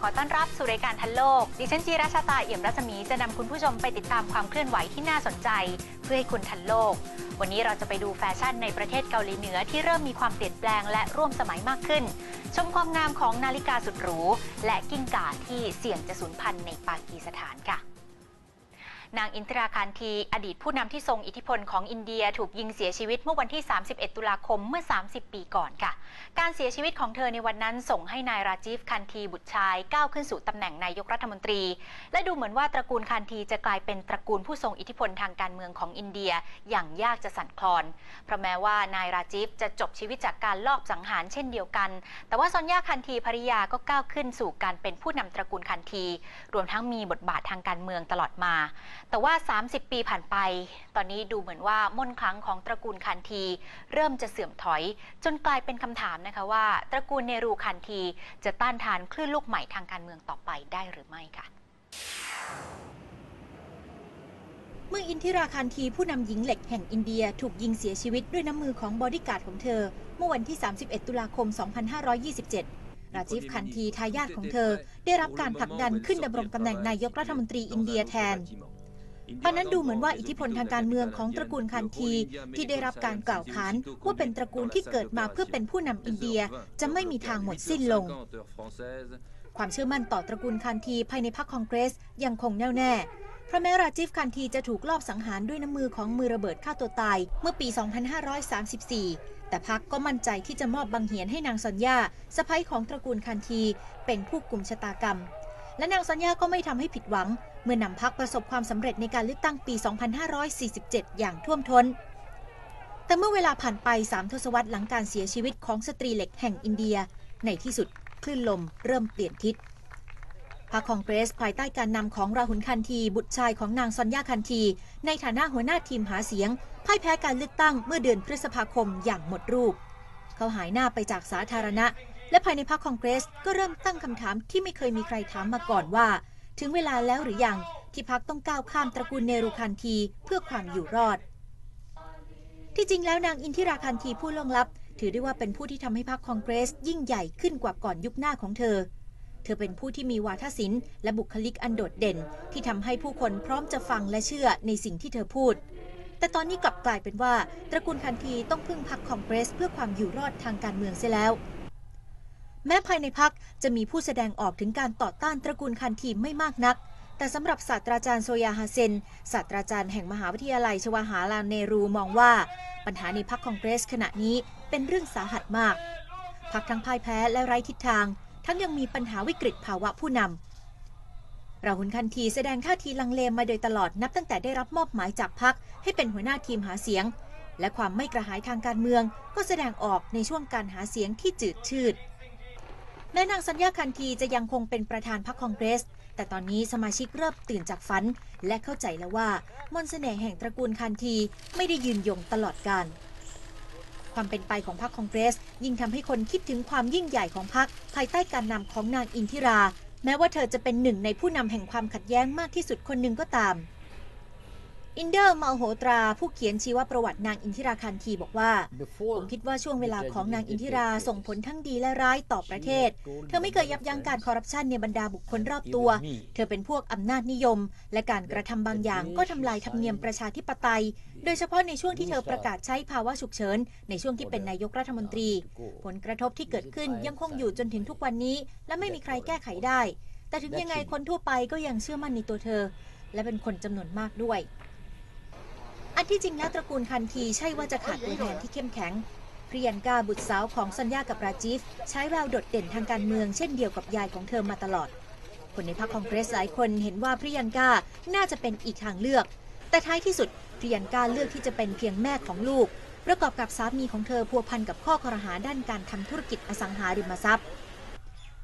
ขอต้อนรับสู่รายการทันโลก ดิฉันจีราชาตาเอี่ยมรัศมีจะนำคุณผู้ชมไปติดตามความเคลื่อนไหวที่น่าสนใจ เพื่อให้คุณทันโลก วันนี้เราจะไปดูแฟชั่นในประเทศเกาหลีเหนือที่เริ่มมีความเปลี่ยนแปลงและร่วมสมัยมากขึ้น ชมความงามของนาฬิกาสุดหรูและกิ้งก่าที่เสี่ยงจะสูญพันธุ์ในปากีสถานค่ะ นางอินทราคารทีอดีตผู้นำที่ทรงอิทธิพลของอินเดียถูกยิงเสียชีวิตเมื่อวันที่ 31 ตุลาคมเมื่อ 30 ปีก่อนค่ะ การเสียชีวิตของเธอในวันนั้นส่งให้นายราจีฟคันทีบุตรชายก้าวขึ้นสู่ตำแหน่งนายกรัฐมนตรี และดูเหมือนว่าตระกูลคันทีจะกลายเป็นตระกูลผู้ทรงอิทธิพลทางการเมืองของอินเดียอย่างยากจะสั่นคลอน เพราะแม้ว่านายราจีฟจะจบชีวิตจากการลอบสังหารเช่นเดียวกัน แต่ว่าซอนยาคันทีภริยาก็ก้าวขึ้นสู่การเป็นผู้นำตระกูลคันที รวมทั้งมีบทบาททางการเมืองตลอดมา แต่ว่า 30 ปีผ่านไป ตอนนี้ดูเหมือนว่ามนต์คลังของตระกูลคันที เริ่มจะเสื่อมถอย จนกลายเป็นคำถามนะคะว่า ตระกูลเนรูคันที จะต้านทานคลื่นลูกใหม่ทางการเมืองต่อไปได้หรือไม่ค่ะเมื่ออินทิราคันทีผู้นำหญิงเหล็กแห่งอินเดียถูกยิงเสียชีวิตด้วยน้ำมือของบอดี้การ์ดของเธอ เมื่อวันที่ 31 ตุลาคม 2527 ราจิฟคันทีทายาทของเธอ ได้รับการผลักดันขึ้นดำรงตำแหน่งนายกรัฐมนตรีอินเดียแทน ตอนนั้นดูเหมือนว่าอิทธิพลทางการเมืองของตระกูลคันที ที่ได้รับการกล่าวขานว่าเป็นตระกูลที่เกิดมาเพื่อเป็นผู้นำอินเดียจะไม่มีทางหมดสิ้นลง ความเชื่อมั่นต่อตระกูลคันทีภายในพรรคคองเกรสยังคงแน่วแน่เพราะแม้ราจิฟคันทีจะถูกลอบสังหารด้วยน้ำมือของมือระเบิดฆ่าตัวตายเมื่อปี 2534 แต่พรรคก็มั่นใจที่จะมอบบังเหียนให้นางสัญญาสะพ้ยของตระกูลคันที เป็นผู้กลุ่มชะตากรรม และนางสัญญาก็ไม่ทำให้ผิดหวัง เมื่อนำพรรคประสบความสำเร็จในการเลือกตั้งปี 2547 อย่างท่วมท้น แต่เมื่อเวลาผ่านไป 3 ทศวรรษหลังการเสียชีวิตของสตรีเหล็กแห่งอินเดีย ในที่สุดคลื่นลมเริ่มเปลี่ยนทิศพรรคคองเกรสภายใต้การนำของราหุลคันทีบุตรชายของนางซอนยาคันที ในฐานะหัวหน้าทีมหาเสียงพ่ายแพ้การเลือกตั้งเมื่อเดือนพฤษภาคมอย่างหมดรูป เขาหายหน้าไปจากสาธารณะ และภายในพรรคคองเกรสก็เริ่มตั้งคำถามที่ไม่เคยมีใครถามมาก่อนว่า ถึงเวลาแล้วหรือยังที่พรรคต้องก้าวข้ามตระกูลเนรูคันทีเพื่อความอยู่รอด ที่จริงแล้วนางอินทิราคันทีผู้ล่วงลับ ถือได้ว่าเป็นผู้ที่ทำให้พรรคคองเกรสยิ่งใหญ่ขึ้นกว่าก่อนยุคหน้าของเธอ เธอเป็นผู้ที่มีวาทศิลป์และบุคลิกอันโดดเด่น ที่ทำให้ผู้คนพร้อมจะฟังและเชื่อในสิ่งที่เธอพูดแต่ตอนนี้กลับกลายเป็นว่า ตระกูลคันทีต้องพึ่งพรรคคองเกรสเพื่อความอยู่รอดทางการเมืองเสียแล้ว แม้ภายในพรรคจะมีผู้แสดงออกถึงการต่อต้านตระกูลคันทีไม่มากนัก แต่สำหรับศาสตราจารย์โซยาฮาเซนศาสตราจารย์แห่งมหาวิทยาลัยชวาหาลาเนรูมองว่า ปัญหาในพรรคองเกรสขณะนี้เป็นเรื่องสาหัสมากพรรคทั้งพ่ายแพ้และไร้ทิศทาง ทั้งยังมีปัญหาวิกฤตภาวะผู้นำราหุลคันทีแสดงท่าทีลังเลมาโดยตลอดนับตั้งแต่ได้รับมอบหมายจากพรรคให้เป็นหัวหน้าทีมหาเสียง และความไม่กระหายทางการเมืองก็แสดงออกในช่วงการหาเสียงที่จืดชืด แม้นางสัญญาคันทีจะยังคงเป็นประธานพรรคคองเกรส แต่ตอนนี้สมาชิกเริ่มตื่นจากฝัน และเข้าใจแล้วว่ามนต์เสน่ห์แห่งตระกูลคันทีไม่ได้ยืนยงตลอดกาลความเป็นไปของพรรคคองเกรส ยิ่งทำให้คนคิดถึงความยิ่งใหญ่ของพรรคภายใต้การนำของนางอินทิรา แม้ว่าเธอจะเป็นหนึ่งในผู้นำแห่งความขัดแย้งมากที่สุดคนหนึ่งก็ตาม อินเดอร์มาโหตราผู้เขียนชีวประวัตินางอินทิราคันทีบอกว่า ผมคิดว่าช่วงเวลาของนางอินทิราส่งผลทั้งดีและร้ายต่อประเทศ เธอไม่เคยยับยั้งการคอร์รัปชันในบรรดาบุคคลรอบตัว เธอเป็นพวกอำนาจนิยม และการกระทำบางอย่างก็ทำลายธรรมเนียมประชาธิปไตย โดยเฉพาะในช่วงที่เธอประกาศใช้ภาวะฉุกเฉินในช่วงที่เป็นนายกรัฐมนตรี ผลกระทบที่เกิดขึ้นยังคงอยู่จนถึงทุกวันนี้ และไม่มีใครแก้ไขได้ แต่ถึงยังไงคนทั่วไปก็ยังเชื่อมั่นในตัวเธอ และเป็นคนจำนวนมากด้วย อันที่จริงแล้วตระกูลคันทีใช่ว่าจะขาดตัวแทนที่เข้มแข็งพริยันกาบุตรสาวของสัญญากับราจีฟ ใช้แววโดดเด่นทางการเมืองเช่นเดียวกับยายของเธอมาตลอด คนในพรรคคองเกรสหลายคนเห็นว่าพริยันกาน่าจะเป็นอีกทางเลือก แต่ท้ายที่สุดพริยันกาเลือกที่จะเป็นเพียงแม่ของลูก ประกอบกับสามีของเธอพัวพันกับข้อคอรหาด้านการทำธุรกิจอสังหาริมทรัพย์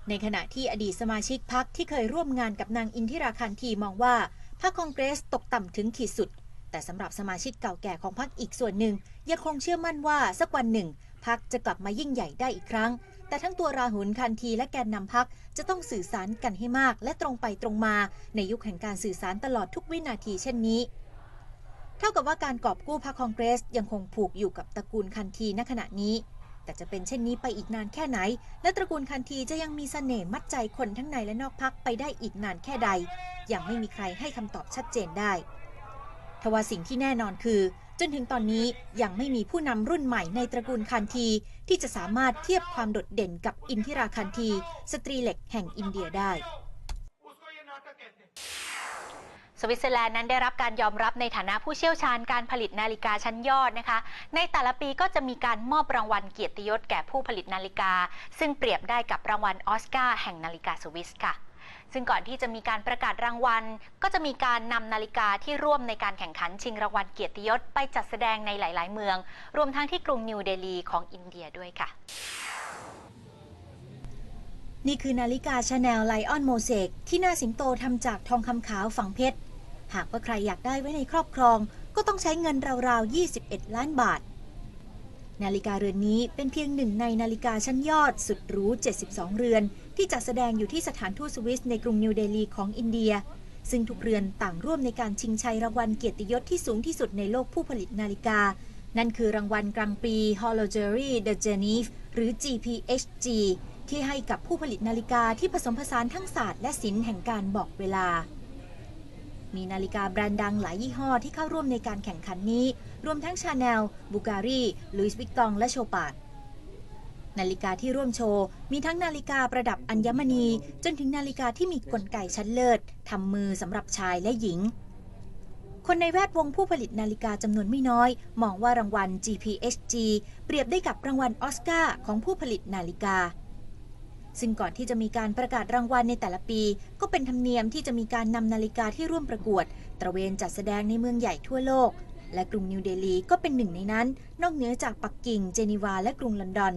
ในขณะที่อดีตสมาชิกพรรคที่เคยร่วมงานกับนางอินทิราคันทีมองว่าพรรคคองเกรสตกต่ำถึงขีดสุด แต่สำหรับสมาชิกเก่าแก่ของพรรคอีกส่วนหนึ่ง ยังคงเชื่อมั่นว่าสักวันหนึ่งพรรคจะกลับมายิ่งใหญ่ได้อีกครั้ง แต่ทั้งตัวราหุลคันทีและแกนนำพรรคจะต้องสื่อสารกันให้มาก และตรงไปตรงมา ในยุคแห่งการสื่อสารตลอดทุกวินาทีเช่นนี้ เท่ากับว่าการกอบกู้พรรคคองเกรส ยังคงผูกอยู่กับตระกูลคันทีณขณะนี้ แต่จะเป็นเช่นนี้ไปอีกนานแค่ไหน และตระกูลคันทีจะยังมีเสน่ห์มัดใจคนทั้งในและนอกพักไปได้อีกนานแค่ใด ยังไม่มีใครให้คำตอบชัดเจนได้ ทว่าสิ่งที่แน่นอนคือ จนถึงตอนนี้ยังไม่มีผู้นำรุ่นใหม่ในตระกูลคันที ที่จะสามารถเทียบความโดดเด่นกับอินทิราคันที สตรีเหล็กแห่งอินเดียได้สวิตเซอร์แลนด์นั้นได้รับการยอมรับในฐานะผู้เชี่ยวชาญการผลิตนาฬิกาชั้นยอดนะคะ ในแต่ละปีก็จะมีการมอบรางวัลเกียรติยศแก่ผู้ผลิตนาฬิกา ซึ่งเปรียบได้กับรางวัลออสการ์แห่งนาฬิกาสวิสค่ะ ซึ่งก่อนที่จะมีการประกาศรางวัล ก็จะมีการนำนาฬิกาที่ร่วมในการแข่งขันชิงรางวัลเกียรติยศไปจัดแสดงในหลาย ๆ เมือง รวมทั้งที่กรุงนิวเดลีของอินเดียด้วยค่ะ นี่คือนาฬิกาชาแนลไลออนโมเสกที่หน้าสิงโตทำจากทองคำขาวฝังเพชร หากว่าใครอยากได้ไว้ในครอบครอง ก็ต้องใช้เงินราวๆ 21 ล้านบาทนาฬิกาเรือนนี้เป็นเพียงหนึ่งในนาฬิกาชั้นยอดสุดหรู 72 เรือน ที่จัดแสดงอยู่ที่สถานทูตสวิสในกรุงนิวเดลีของอินเดีย ซึ่งทุกเรือนต่างร่วมในการชิงชัยรางวัลเกียรติยศที่สูงที่สุดในโลกผู้ผลิตนาฬิกา นั่นคือรางวัลกลางปี h o l o g e r y de Genève หรือ GPHG ที่ให้กับผู้ผลิตนาฬิกาที่ผสมผสานทั้งศาสตร์และศิลป์แห่งการบอกเวลา มีนาฬิกาแบรนด์ดังหลายยี่ห้อที่เข้าร่วมในการแข่งขันนี้ รวมทั้งชาแนลบูการีลุยส์วิกตอง และโชปาด นาฬิกาที่ร่วมโชว์ มีทั้งนาฬิกาประดับอัญมณี จนถึงนาฬิกาที่มีกลไกชั้นเลิศทำมือสำหรับชายและหญิง คนในแวดวงผู้ผลิตนาฬิกาจำนวนไม่น้อย มองว่ารางวัล GPHG เปรียบได้กับรางวัลออสการ์ของผู้ผลิตนาฬิกาซึ่งก่อนที่จะมีการประกาศรางวัลในแต่ละปี ก็เป็นธรรมเนียมที่จะมีการนำนาฬิกาที่ร่วมประกวด ตระเวนจัดแสดงในเมืองใหญ่ทั่วโลก และกรุงนิวเดลีก็เป็นหนึ่งในนั้น นอกเหนือจากปักกิ่ง เจนีวา และกรุงลอนดอน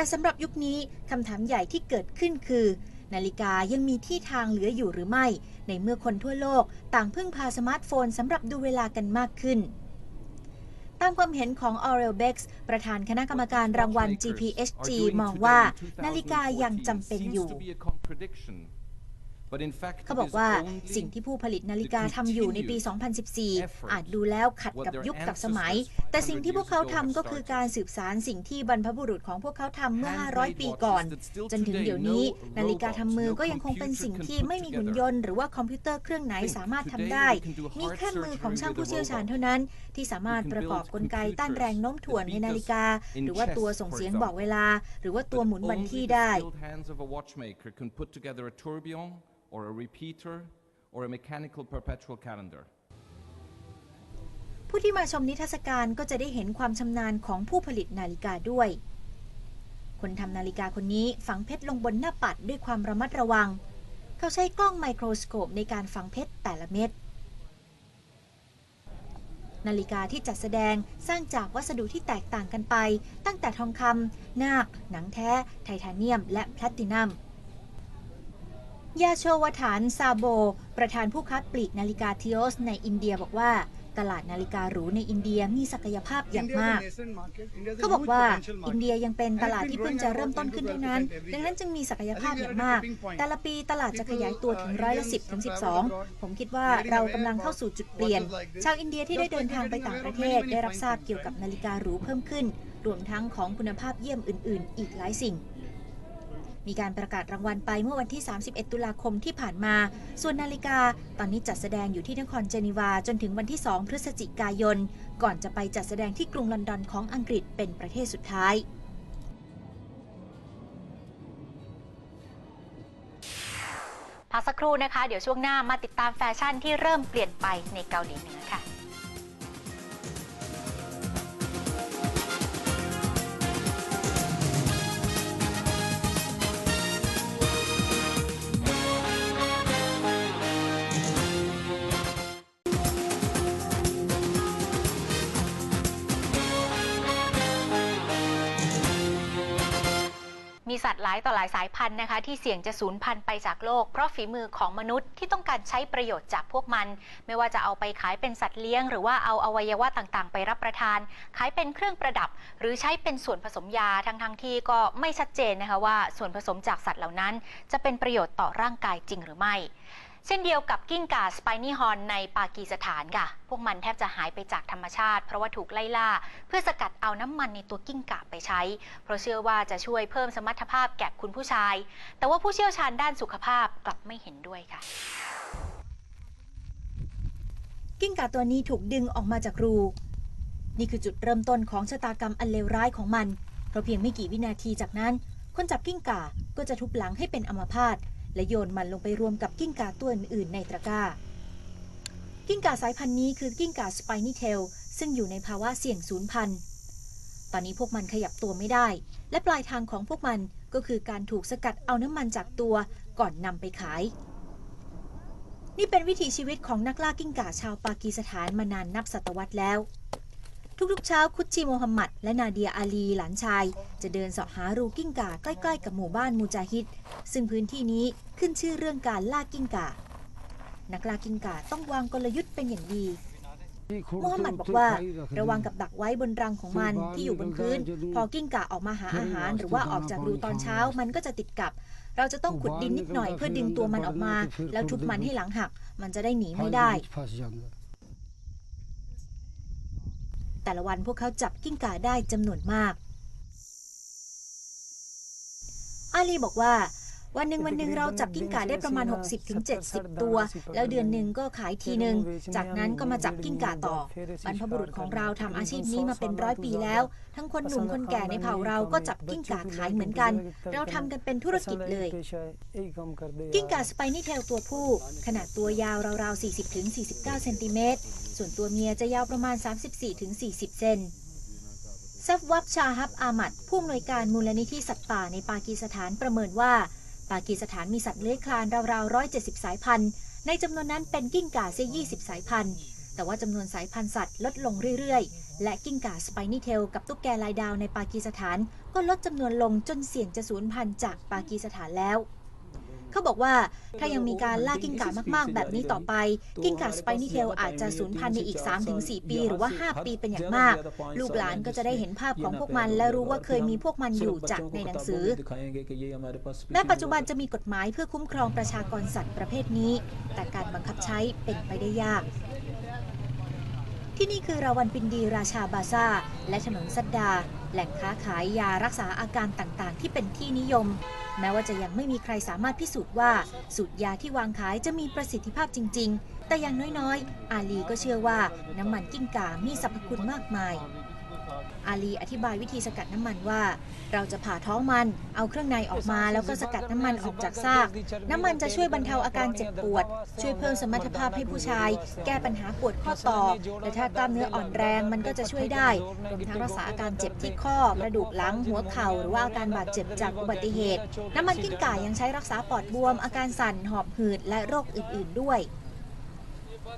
แต่สำหรับยุคนี้คำถามใหญ่ที่เกิดขึ้นคือ นาฬิกายังมีที่ทางเหลืออยู่หรือไม่ ในเมื่อคนทั่วโลกต่างพึ่งพาสมาร์ทโฟนสำหรับดูเวลากันมากขึ้นตามความเห็นของ a u r e l Bex ประธานคณะกรรมการรางวัล GPHG มองว่า นาฬิกายังจำเป็นอยู่ เขาบอกว่าสิ่งที่ผู้ผลิตนาฬิกาทำอยู่ในปี 2014 อาจดูแล้วขัดกับยุคกับสมัย แต่สิ่งที่พวกเขาทำก็คือการสืบสารสิ่งที่บรรพบุรุษของพวกเขาทำเมื่อ 500 ปีก่อน จนถึงเดี๋ยวนี้ นาฬิกาทำมือก็ยังคงเป็นสิ่งที่ไม่มีหุ่นยนต์หรือว่าคอมพิวเตอร์เครื่องไหนสามารถทำได้ มีแค่มือของช่างผู้เชี่ยวชาญเท่านั้น ที่สามารถประกอบกลไกต้านแรงโน้มถ่วงในนาฬิกา หรือว่าตัวส่งเสียงบอกเวลา หรือว่าตัวหมุนวันที่ได้ or a repeater or a mechanical perpetual calendar. ผู้ที่มาชมนิทรรศการก็จะได้เห็นความชำนาญของผู้ผลิตนาฬิกาด้วย คนทำนาฬิกาคนนี้ฝังเพชรลงบนหน้าปัดด้วยความระมัดระวัง เขาใช้กล้องไมโครสโคปในการฝังเพชรแต่ละเม็ด นาฬิกาที่จัดแสดงสร้างจากวัสดุที่แตกต่างกันไป ตั้งแต่ทองคำนาค หนังแท้ ไทเทเนียม และแพลตินัม ยาโชวฐานซาโบ ประธานผู้ค้าปลีกนาฬิกาทิโอสในอินเดียบอกว่าตลาดนาฬิกาหรูในอินเดียมีศักยภาพอย่างมาก เขาบอกว่าอินเดียยังเป็นตลาดที่เพิ่งจะเริ่มต้นขึ้นเท่านั้น ดังนั้นจึงมีศักยภาพอย่างมาก แต่ละปีตลาดจะขยายตัวถึงร้อยละสิบถึงสิบสองผมคิดว่าเรากำลังเข้าสู่จุดเปลี่ยน ชาวอินเดียที่ได้เดินทางไปต่างประเทศได้รับทราบเกี่ยวกับนาฬิกาหรูเพิ่มขึ้น รวมทั้งของคุณภาพเยี่ยมอื่น ๆ อีกหลายสิ่ง มีการประกาศรางวัลไปเมื่อวันที่ 31 ตุลาคมที่ผ่านมา ส่วนนาฬิกา ตอนนี้จัดแสดงอยู่ที่นครเจนีวาจนถึงวันที่ 2 พฤศจิกายน ก่อนจะไปจัดแสดงที่กรุงลอนดอนของอังกฤษเป็นประเทศสุดท้ายพักสักครู่นะคะ เดี๋ยวช่วงหน้ามาติดตามแฟชั่นที่เริ่มเปลี่ยนไปในเกาหลีเหนือค่ะ สัตว์หลายต่อหลายสายพันธุ์นะคะ ที่เสี่ยงจะสูญพันธุ์ไปจากโลก เพราะฝีมือของมนุษย์ที่ต้องการใช้ประโยชน์จากพวกมัน ไม่ว่าจะเอาไปขายเป็นสัตว์เลี้ยง หรือว่าเอาอวัยวะต่างๆ ไปรับประทาน ขายเป็นเครื่องประดับ หรือใช้เป็นส่วนผสมยาทั้งๆทที่ก็ไม่ชัดเจนนะคะว่าส่วนผสมจากสัตว์เหล่านั้น จะเป็นประโยชน์ต่อร่างกายจริงหรือไม่ เช่นเดียวกับกิ้งก่าสไปนี่ฮอนในปากีสถานค่ะ พวกมันแทบจะหายไปจากธรรมชาติ เพราะว่าถูกไล่ล่า เพื่อสกัดเอาน้ำมันในตัวกิ้งก่าไปใช้ เพราะเชื่อว่าจะช่วยเพิ่มสมรรถภาพแก่คุณผู้ชาย แต่ว่าผู้เชี่ยวชาญด้านสุขภาพกลับไม่เห็นด้วยค่ะ กิ้งก่าตัวนี้ถูกดึงออกมาจากรู นี่คือจุดเริ่มต้นของชะตากรรมอันเลวร้ายของมัน เพราะเพียงไม่กี่วินาทีจากนั้น คนจับกิ้งก่าก็จะทุบหลังให้เป็นอัมพาต และโยนมันลงไปรวมกับกิ้งก่าตัวอื่นๆในตะกร้า กิ้งก่าสายพันธุ์นี้คือกิ้งก่าสไปนี่เทลซึ่งอยู่ในภาวะเสี่ยงสูญพันธุ์ ตอนนี้พวกมันขยับตัวไม่ได้ และปลายทางของพวกมันก็คือการถูกสกัดเอาน้ำมันจากตัวก่อนนำไปขาย นี่เป็นวิถีชีวิตของนักล่ากิ้งก่าชาวปากีสถานมานานนับศตวรรษแล้ว ทุกๆเช้าคุชชีโมฮัมหมัดและนาเดียอาลีหลานชาย จะเดินเสาะหารูกิ้งก่าใกล้ๆกับหมู่บ้านมูจาฮิดซึ่งพื้นที่นี้ขึ้นชื่อเรื่องการล่ากิ้งก่า นักล่ากิ้งก่าต้องวางกลยุทธ์เป็นอย่างดีมูฮัมหมัดบอกว่าระวังกับดักไว้บนรังของมันที่อยู่บนพื้น พอกิ้งก่าออกมาหาอาหาร หรือว่าออกจากรูตอนเช้ามันก็จะติดกับ เราจะต้องขุดดินนิดหน่อยเพื่อดึงตัวมันออกมา แล้วทุบมันให้หลังหัก มันจะได้หนีไม่ได้ แต่ละวันพวกเขาจับกิ้งก่าได้จำนวนมาก อาลีบอกว่า วันหนึ่งวันหนึ่งเราจับกิ้งก่าได้ประมาณ 60-70 ตัว แล้วเดือนหนึ่งก็ขายทีหนึ่งจากนั้นก็มาจับกิ้งก่าต่อบรรพบุรุษของเราทำอาชีพนี้มาเป็นร้อยปีแล้ว ทั้งคนหนุ่มคนแก่ในเผ่าเราก็จับกิ้งก่าขายเหมือนกัน เราทำกันเป็นธุรกิจเลย กิ้งก่าสไปนี่เทลตัวผู้ ขนาดตัวยาวราวๆ40-49เซนติเมตร ส่วนตัวเมียจะยาวประมาณ 34-40 เซนซัฟวับชาฮับอามัดผู้อำนวยการมูลนิธิสัตว์ป่าในปากีสถานประเมินว่า ปากีสถานมีสัตว์เลื้อยคลานราวๆ 170 สายพันธุ์ ในจำนวนนั้นเป็นกิ้งก่าเสีย20 สายพันธุ์ แต่ว่าจำนวนสายพันธุ์สัตว์ลดลงเรื่อยๆ และกิ้งก่าสไปนี่เทลกับตุ๊กแกลายดาวในปากีสถาน ก็ลดจำนวนลงจนเสี่ยงจะสูญพันธุ์จากปากีสถานแล้ว เขาบอกว่าถ้ายังมีการล่ากิ้งก่ามากๆ แบบนี้ต่อไป กิ้งก่าสไปนี่เทลอาจจะสูญพันธุ์ในอีก 3-4 ปี หรือว่า 5 ปีเป็นอย่างมาก ลูกหลานก็จะได้เห็นภาพของพวกมัน และรู้ว่าเคยมีพวกมันอยู่จากในหนังสือ แม้ปัจจุบันจะมีกฎหมายเพื่อคุ้มครองประชากรสัตว์ประเภทนี้ แต่การบังคับใช้เป็นไปได้ยากที่นี่คือราวันปินดีราชาบาซาและถนนสัดดา แหล่งค้าขายยารักษาอาการต่างๆ ที่เป็นที่นิยม แม้ว่าจะยังไม่มีใครสามารถพิสูจน์ว่า สูตรยาที่วางขายจะมีประสิทธิภาพจริง ๆ แต่อย่างน้อยๆ อาลีก็เชื่อว่าน้ำมันกิ้งก่ามีสรรพคุณมากมาย อาลีอธิบายวิธีสกัดน้ำมันว่า เราจะผ่าท้องมัน เอาเครื่องในออกมา แล้วก็สกัดน้ำมันออกจากซาก น้ำมันจะช่วยบรรเทาอาการเจ็บปวด ช่วยเพิ่มสมรรถภาพให้ผู้ชาย แก้ปัญหาปวดข้อต่อและถ้ากล้ามเนื้ออ่อนแรงมันก็จะช่วยได้รวมทั้งรักษาอาการเจ็บที่ข้อกระดูกหลังหัวเข่าหรือว่าอาการบาดเจ็บจากอุบัติเหตุ น้ำมันกิ้งก่ายังใช้รักษาปอดบวม อาการสั่นหอบหืดและโรคอื่น ๆ ด้วย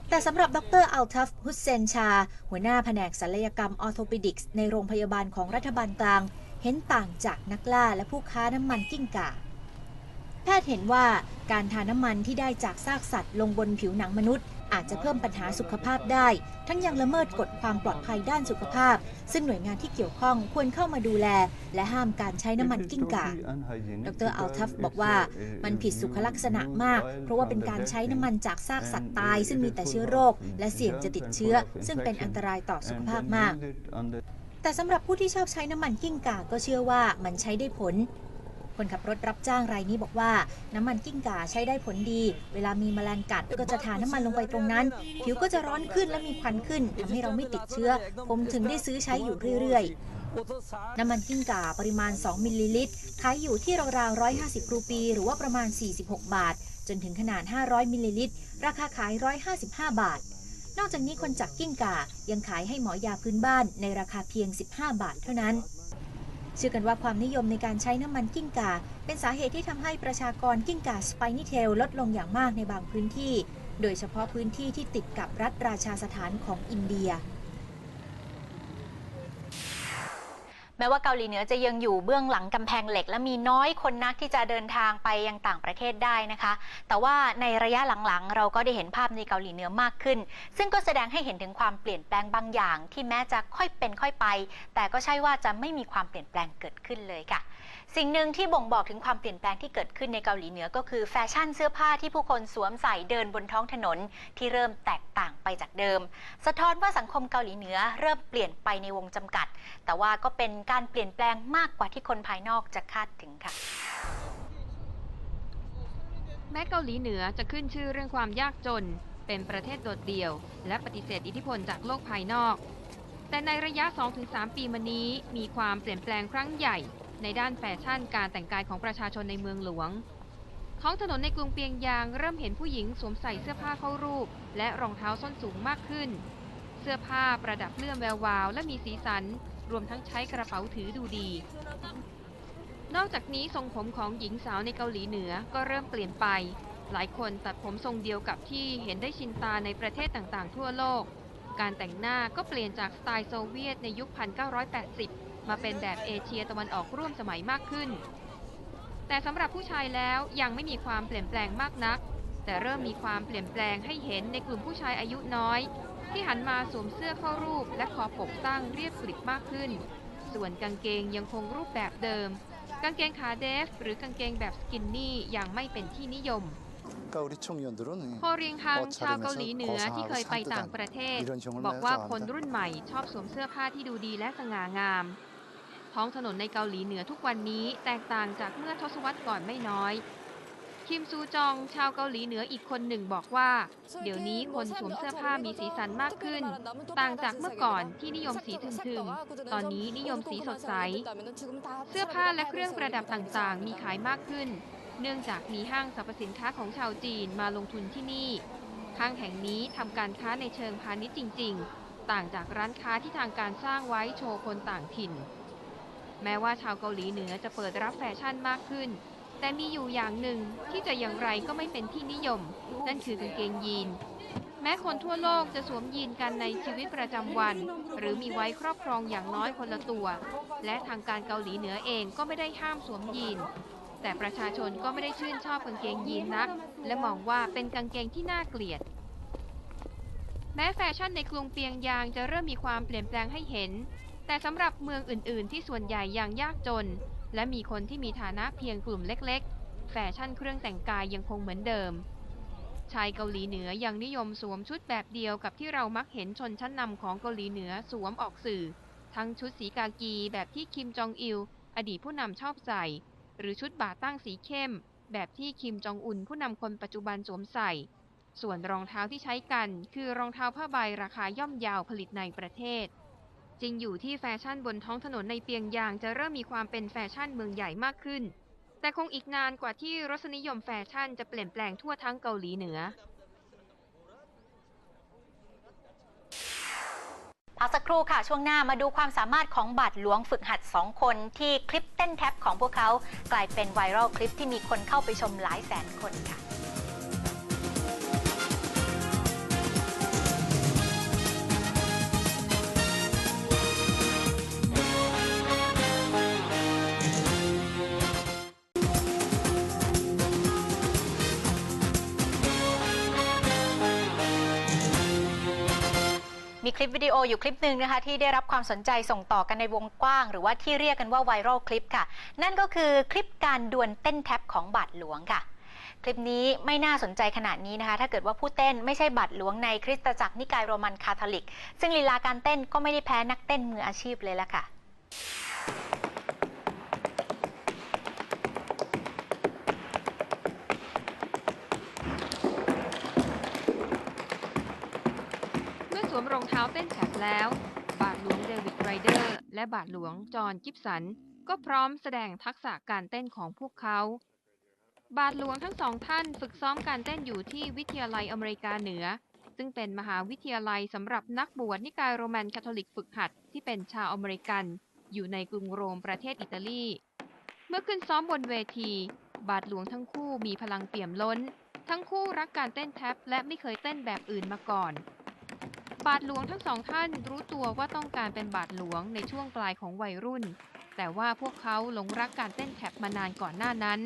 แต่สำหรับดรอัลทัฟฮุสเซนชา หัวหน้าแผนกศัลยกรรมออโทปิดิกส์ในโรงพยาบาลของรัฐบาลกลาง เห็นต่างจากนักล่าและผู้ค้าน้ำมันกิ้งก่า แพทย์เห็นว่าการทาน้ำมันที่ได้จากซากสัตว์ลงบนผิวหนังมนุษย์ อาจจะเพิ่มปัญหาสุขภาพได้ ทั้งยังละเมิดกฎความปลอดภัยด้านสุขภาพ ซึ่งหน่วยงานที่เกี่ยวข้องควรเข้ามาดูแล และห้ามการใช้น้ำมันกิ้งก่า ดรอัลทัฟบอกว่ามันผิดสุขลักษณะมาก เพราะว่าเป็นการใช้น้ำมันจากซากสัตว์ตาย ซึ่งมีแต่เชื้อโรค และเสี่ยงจะติดเชื้อ ซึ่งเป็นอันตรายต่อสุขภาพมากแต่สำหรับผู้ที่ชอบใช้น้ำมันกิ้งก่าก็เชื่อว่ามันใช้ได้ผล คนขับรถรับจ้างรายนี้บอกว่า น้ำมันกิ้งก่าใช้ได้ผลดี เวลามีแมลงกัดก็จะทาน้ำมันลงไปตรงนั้น ผิวก็จะร้อนขึ้นและมีควันขึ้นทำให้เราไม่ติดเชื้อ ผมถึงได้ซื้อใช้อยู่เรื่อยๆ น้ำมันกิ้งก่าปริมาณ 2 มิลลิลิตรขายอยู่ที่ราวๆ 150 รูปี หรือว่าประมาณ 46 บาท จนถึงขนาด 500 มิลลิลิตร ราคาขาย 155 บาทนอกจากนี้คนจักกิ้งก่ายังขายให้หมอยาพื้นบ้านในราคาเพียง 15 บาทเท่านั้น เชื่อกันว่าความนิยมในการใช้น้ำมันกิ้งก่า เป็นสาเหตุที่ทำให้ประชากรกิ้งก่าสไปนิเทลลดลงอย่างมากในบางพื้นที่ โดยเฉพาะพื้นที่ที่ติดกับรัฐราชาสถานของอินเดีย แม้ว่าเกาหลีเหนือจะยังอยู่เบื้องหลังกำแพงเหล็ก และมีน้อยคนนักที่จะเดินทางไปยังต่างประเทศได้นะคะ แต่ว่าในระยะหลังๆ เราก็ได้เห็นภาพในเกาหลีเหนือมากขึ้น ซึ่งก็แสดงให้เห็นถึงความเปลี่ยนแปลงบางอย่าง ที่แม้จะค่อยเป็นค่อยไป แต่ก็ใช่ว่าจะไม่มีความเปลี่ยนแปลงเกิดขึ้นเลยค่ะ สิ่งหนึ่งที่บ่งบอกถึงความเปลี่ยนแปลงที่เกิดขึ้นในเกาหลีเหนือก็คือแฟชั่นเสื้อผ้าที่ผู้คนสวมใส่เดินบนท้องถนนที่เริ่มแตกต่างไปจากเดิม สะท้อนว่าสังคมเกาหลีเหนือเริ่มเปลี่ยนไปในวงจำกัด แต่ว่าก็เป็นการเปลี่ยนแปลงมากกว่าที่คนภายนอกจะคาดถึงค่ะแม้เกาหลีเหนือจะขึ้นชื่อเรื่องความยากจน เป็นประเทศโดดเดี่ยว และปฏิเสธอิทธิพลจากโลกภายนอก แต่ในระยะ 2-3 ปีมานี้มีความเปลี่ยนแปลงครั้งใหญ่ ในด้านแฟชั่นการแต่งกายของประชาชนในเมืองหลวง ท้องถนนในกรุงเปียงยางเริ่มเห็นผู้หญิงสวมใส่เสื้อผ้าเข้ารูป และรองเท้าส้นสูงมากขึ้น เสื้อผ้าประดับเลื่อมแวววาวและมีสีสัน รวมทั้งใช้กระเป๋าถือดูดี นอกจากนี้ทรงผมของหญิงสาวในเกาหลีเหนือก็เริ่มเปลี่ยนไป หลายคนตัดผมทรงเดียวกับที่เห็นได้ชินตาในประเทศต่างๆ ทั่วโลก การแต่งหน้าก็เปลี่ยนจากสไตล์โซเวียตในยุค 1980 มาเป็นแบบเอเชียตะวันออกร่วมสมัยมากขึ้น แต่สำหรับผู้ชายแล้วยังไม่มีความเปลี่ยนแปลงมากนัก แต่เริ่มมีความเปลี่ยนแปลงให้เห็นในกลุ่มผู้ชายอายุน้อย ที่หันมาสวมเสื้อเข้ารูป และคอปกตั้งเรียบกริบมากขึ้น ส่วนกางเกงยังคงรูปแบบเดิม กางเกงขาเดฟ หรือกางเกงแบบสกินนี่ยังไม่เป็นที่นิยมพอเรียงฮังชาวเกาหลีเหนือที่เคยไปต่างประเทศ บอกว่าคนรุ่นใหม่ชอบสวมเสื้อผ้าที่ดูดีและสง่างาม ท้องถนนในเกาหลีเหนือทุกวันนี้แตกต่างจากเมื่อทศวรรษก่อนไม่น้อย คิมซูจองชาวเกาหลีเหนืออีกคนหนึ่งบอกว่า เดี๋ยวนี้คนสวมเสื้อผ้ามีสีสันมากขึ้น ต่างจากเมื่อก่อนที่นิยมสีทึมๆ ตอนนี้นิยมสีสดใส เสื้อผ้าและเครื่องประดับต่างๆ มีขายมากขึ้น เนื่องจากมีห้างสรรพสินค้าของชาวจีนมาลงทุนที่นี่ ห้างแห่งนี้ทำการค้าในเชิงพาณิชย์จริง ๆ ต่างจากร้านค้าที่ทางการสร้างไว้โชว์คนต่างถิ่น แม้ว่าชาวเกาหลีเหนือจะเปิดรับแฟชั่นมากขึ้น แต่มีอยู่อย่างหนึ่งที่จะอย่างไรก็ไม่เป็นที่นิยม นั่นคือกางเกงยีน แม้คนทั่วโลกจะสวมยีนกันในชีวิตประจำวัน หรือมีไว้ครอบครองอย่างน้อยคนละตัว และทางการเกาหลีเหนือเองก็ไม่ได้ห้ามสวมยีน แต่ประชาชนก็ไม่ได้ชื่นชอบกางเกงยีนนัก และมองว่าเป็นกางเกงที่น่าเกลียดแม้แฟชั่นในกรุงเปียงยางจะเริ่มมีความเปลี่ยนแปลงให้เห็น แต่สำหรับเมืองอื่น ๆ ที่ส่วนใหญ่ยังยากจน และมีคนที่มีฐานะเพียงกลุ่มเล็ก ๆ แฟชั่นเครื่องแต่งกายยังคงเหมือนเดิม ชายเกาหลีเหนือยังนิยมสวมชุดแบบเดียวกับที่เรามักเห็นชนชั้นนำของเกาหลีเหนือสวมออกสื่อ ทั้งชุดสีกากีแบบที่คิมจองอิล อดีตผู้นำชอบใส่ หรือชุดบาตั้งสีเข้ม แบบที่คิมจองอุนผู้นำคนปัจจุบันสวมใส่ ส่วนรองเท้าที่ใช้กัน คือรองเท้าผ้าใบราคาย่อมยาวผลิตในประเทศ จริงอยู่ที่แฟชั่นบนท้องถนนในเปียงยางจะเริ่มมีความเป็นแฟชั่นเมืองใหญ่มากขึ้น แต่คงอีกนานกว่าที่รสนิยมแฟชั่นจะเปลี่ยนแปลงทั่วทั้งเกาหลีเหนือพักสักครู่ค่ะ ช่วงหน้ามาดูความสามารถของบาทหลวงฝึกหัด 2 คนที่คลิปเต้นแท็บของพวกเขา กลายเป็นไวรัลคลิปที่มีคนเข้าไปชมหลายแสนคนค่ะ คลิปวิดีโออยู่คลิปหนึ่งนะคะ ที่ได้รับความสนใจส่งต่อกันในวงกว้าง หรือว่าที่เรียกกันว่าไวรัลคลิปค่ะ นั่นก็คือคลิปการดวลเต้นแท็บของบาทหลวงค่ะ คลิปนี้ไม่น่าสนใจขนาดนี้นะคะ ถ้าเกิดว่าผู้เต้นไม่ใช่บาทหลวงในคริสตจักรนิกายโรมันคาทอลิก ซึ่งลีลาการเต้นก็ไม่ได้แพ้นักเต้นมืออาชีพเลยละค่ะ เท้าเต้นแท็บแล้ว บาทหลวงเดวิดไรเดอร์ และบาทหลวงจอห์นกิฟสัน ก็พร้อมแสดงทักษะการเต้นของพวกเขา บาทหลวงทั้งสองท่านฝึกซ้อมการเต้นอยู่ที่วิทยาลัยอเมริกาเหนือ ซึ่งเป็นมหาวิทยาลัยสำหรับนักบวชนิกายโรมันคาทอลิกฝึกหัดที่เป็นชาวอเมริกัน อยู่ในกรุงโรมประเทศอิตาลี เมื่อขึ้นซ้อมบนเวที บาทหลวงทั้งคู่มีพลังเปี่ยมล้น ทั้งคู่รักการเต้นแท็บและไม่เคยเต้นแบบอื่นมาก่อน บาทหลวงทั้งสองท่านรู้ตัวว่าต้องการเป็นบาทหลวงในช่วงปลายของวัยรุ่น แต่ว่าพวกเขาหลงรักการเต้นแท็บมานานก่อนหน้านั้น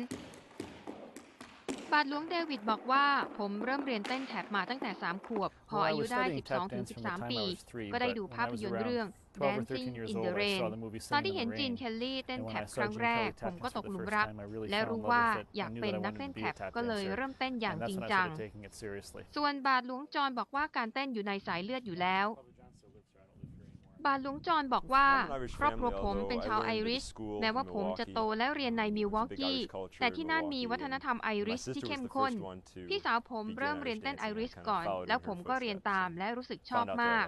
บาทหลวงเดวิดบอกว่าผมเริ่มเรียนเต้นแท็บมาตั้งแต่ 3 ขวบ พอ Well, I อายุ was ได้ studying tap 12ถึง dance from the 13 time ปี I was three, ก็ได้ but ดู when ภา I พ was ยนตร์ around เรื่อง12 or Dancing 13 years in old, the I Rain saw the movie ตอนที่ Singing เห็ in น the จีน Rain. เคลลี่เต้น And แท็ when บ I ครั้ง saw Gene แรก Kelly ผม tap ก็ dance ตก for หลุ the ม first รัก time, I really และ fell in รู้ love ว่า with it. อยาก I knew เป็น that I นัก wanted เต้น to be แท็ a บ tap ก็เลย dancer. เริ่มเต้นอย่าง And จริ that's ง when I จัง started taking it seriously. ส่วนบาทหลวงจรบอกว่าการเต้นอยู่ในสายเลือดอยู่แล้ว บาทหลวงจรบอกว่า ครอบครัวผมเป็นชาวไอริชแม้ว่าผมจะโตและเรียนในมิลวอกกี้แต่ที่นั่นมีวัฒนธรรมไอริชที่เข้มข้น พี่สาวผมเริ่มเรียนเต้นไอริชก่อน แล้วผมก็เรียนตามและรู้สึกชอบมาก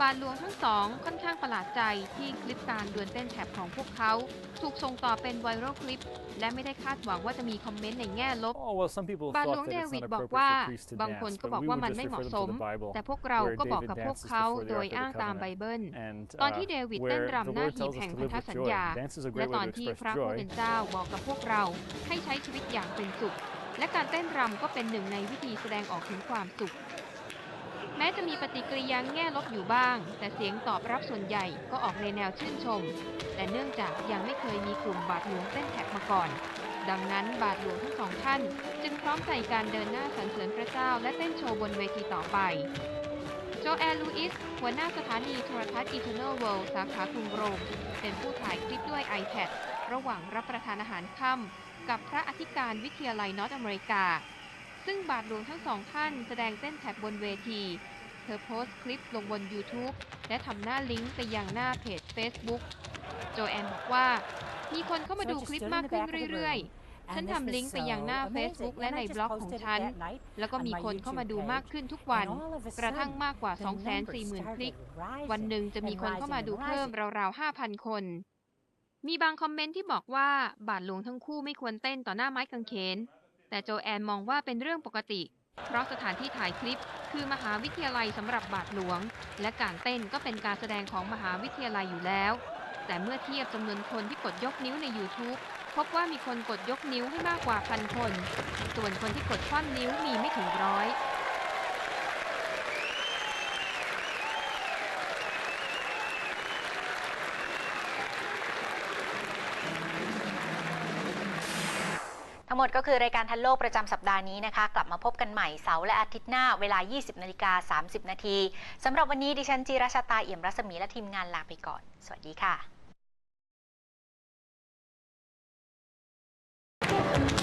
บาทหลวงทั้งสองค่อนข้างประหลาดใจที่คลิปการดวลเต้นแท็บของพวกเขา ถูกส่งต่อเป็นไวรัลคลิป และไม่ได้คาดหวังว่าจะมีคอมเมนต์ในแง่ลบ Oh, well, some people บาทหล thought วง that เด it's วิด not บอก appropriate ว่า for priests to บางคน dance, ก็ but บอก we ว่า would มัน just ไม่เห refer มาะ them ส to ม the Bible, แต่พวกเรา where ก็บอก David กับพวก dances เขา before the โดย Ark of the อ้างตาม Covenant. ไบเบิล And ตอนที่ uh, เดวิด where เต้น the รำหน้า Lord หีบ tells us แห่ง to พัน live ธ with สัญ joy. ญา Dance is a และ great ต way อน to ที่ express พระผู้ joy. เป็นเจ้าบอกกับพวกเราให้ใช้ชีวิตอย่างเป็นสุข และการเต้นรำก็เป็นหนึ่งในวิธีแสดงออกถึงความสุข แม้จะมีปฏิกิริยาแง่ลบอยู่บ้าง แต่เสียงตอบรับส่วนใหญ่ก็ออกในแนวชื่นชม แต่เนื่องจากยังไม่เคยมีกลุ่มบาทหลวงเต้นแท็กมาก่อนดังนั้นบาทหลวงทั้งสองท่าน จึงพร้อมใจการเดินหน้าสรรเสริญพระเจ้าและเต้นโชว์บนเวทีต่อไปโจ แอนลูอิส หัวหน้าสถานีโทรทัศน์ Eternal World สาขากรุงโรม เป็นผู้ถ่ายคลิปด้วย iPad ระหว่างรับประทานอาหารค่ำกับพระอธิการวิทยาลัยนอร์ทอเมริกา ซึ่งบาทหลวงทั้งสองท่านแสดงเต้นแท็บบนเวที เธอโพสต์คลิปลงบน YouTube และทำหน้าลิงก์ไปยังหน้าเพจ Facebook โจแอนบอกว่า มีคนเข้ามาดูคลิปมากขึ้นเรื่อยๆ ฉันทำลิงก์ไปยังหน้า Facebook และในบล็อกของฉัน แล้วก็มีคนเข้ามาดูมากขึ้นทุกวัน กระทั่งมากกว่า 240,000 คลิก วันหนึ่งจะมีคนเข้ามาดูเพิ่มราวๆ 5,000 คน มีบางคอมเมนต์ที่บอกว่าบาทหลวงทั้งคู่ไม่ควรเต้นต่อหน้าไม้กางเขน แต่โจแอนมองว่าเป็นเรื่องปกติ เพราะสถานที่ถ่ายคลิป คือมหาวิทยาลัยสำหรับบาทหลวง และการเต้นก็เป็นการแสดงของมหาวิทยาลัยอยู่แล้ว แต่เมื่อเทียบจำนวนคนที่กดยกนิ้วใน YouTube พบว่ามีคนกดยกนิ้วให้มากกว่าพันคน ส่วนคนที่กดคว่ำนิ้วมีไม่ถึงร้อย ทั้งหมดก็คือรายการทันโลกประจำสัปดาห์นี้นะคะ กลับมาพบกันใหม่เสาร์และอาทิตย์หน้าเวลา 20นาฬิกา30 นาทีสำหรับวันนี้ดิฉันจีราชาตาเอี่ยมรัศมีและทีมงานลาไปก่อน สวัสดีค่ะ Thank you.